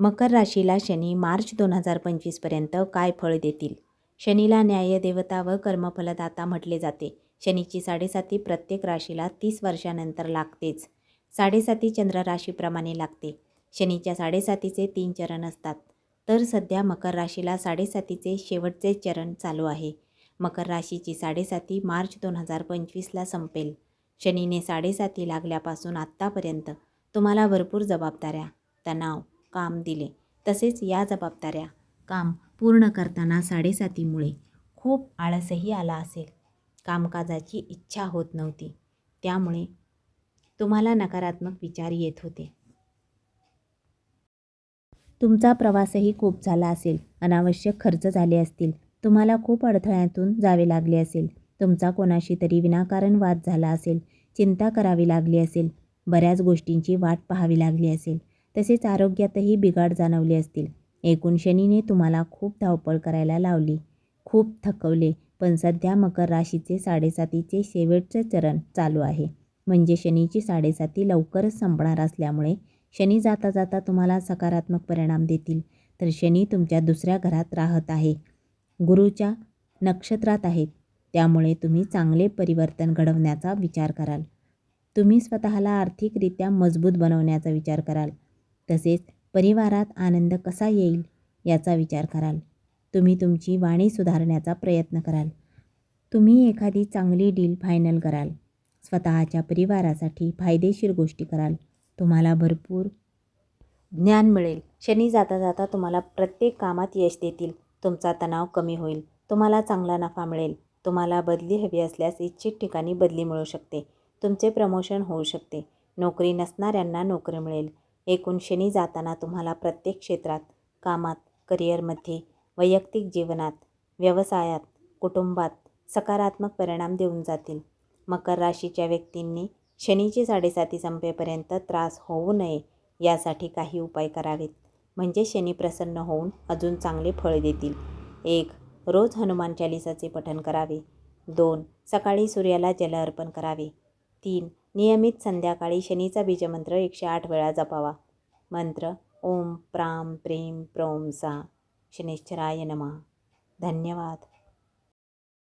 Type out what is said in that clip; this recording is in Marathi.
मकर राशीला शनी मार्च दोन हजार पंचवीसपर्यंत काय फळ देतील? शनीला न्यायदेवता व कर्मफलदाता म्हटले जाते. शनीची साडेसाती प्रत्येक राशीला तीस वर्षानंतर लागतेच. साडेसाती चंद्र राशीप्रमाणे लागते. शनीच्या साडेसातीचे तीन चरण असतात. तर सध्या मकर राशीला साडेसातीचे शेवटचे चरण चालू आहे. मकर राशीची साडेसाती मार्च दोन हजार पंचवीसला संपेल. शनीने साडेसाती लागल्यापासून आत्तापर्यंत तुम्हाला भरपूर जबाबदाऱ्या तणाव काम दिले. तसेच या जबाबदाऱ्या काम पूर्ण करताना साडेसातीमुळे खूप आळसही आला असेल. कामकाजाची इच्छा होत नव्हती. त्यामुळे तुम्हाला नकारात्मक विचार येत होते. तुमचा प्रवासही खूप झाला असेल. अनावश्यक खर्च झाले असतील. तुम्हाला खूप अडथळ्यातून जावे लागले असेल. तुमचा कोणाशी तरी विनाकारण वाद झाला असेल. चिंता करावी लागली असेल. बऱ्याच गोष्टींची वाट पाहावी लागली असेल. तसेच आरोग्यातही बिघाड जाणवले असतील. एकूण शनीने तुम्हाला खूप धावपळ करायला लावली. खूप थकवले पण सध्या मकर राशीचे साडेसातीचे शेवटचे चरण चालू आहे. म्हणजे शनीची साडेसाती लवकरच संपणार असल्यामुळे शनी जाता जाता तुम्हाला सकारात्मक परिणाम देतील. तर शनी तुमच्या दुसऱ्या घरात राहत आहे. गुरुच्या नक्षत्रात आहेत. त्यामुळे तुम्ही चांगले परिवर्तन घडवण्याचा विचार कराल. तुम्ही स्वतःला आर्थिकरित्या मजबूत बनवण्याचा विचार कराल. तसेच परिवारात आनंद कसा येईल याचा विचार कराल. तुम्ही तुमची वाणी सुधारण्याचा प्रयत्न कराल. तुम्ही एखादी चांगली डील फायनल कराल. स्वतःच्या परिवारासाठी फायदेशीर गोष्टी कराल. तुम्हाला भरपूर ज्ञान मिळेल. शनी जाता जाता तुम्हाला प्रत्येक कामात यश देतील. तुमचा तणाव कमी होईल. तुम्हाला चांगला नफा मिळेल. तुम्हाला बदली हवी असल्यास इच्छित ठिकाणी बदली मिळू शकते. तुमचे प्रमोशन होऊ शकते. नोकरी नसणाऱ्यांना नोकरी मिळेल. एकूण शनी जाताना तुम्हाला प्रत्येक क्षेत्रात कामात करिअरमध्ये वैयक्तिक जीवनात व्यवसायात कुटुंबात सकारात्मक परिणाम देऊन जातील. मकर राशीच्या व्यक्तींनी शनीची साडेसाती संपेपर्यंत त्रास होऊ नये यासाठी काही उपाय करावेत. म्हणजे शनी प्रसन्न होऊन अजून चांगले फळ देतील. एक रोज हनुमान चालिसाचे पठण करावे. दोन सकाळी सूर्याला जल अर्पण करावे. तीन नियमित संध्याकाळी शनीचा बीजमंत्र एकशे आठ वेळा जपावा. मंत्र ओम प्राम प्रेम प्रोम सा. शनिश्चराय नमः. धन्यवाद.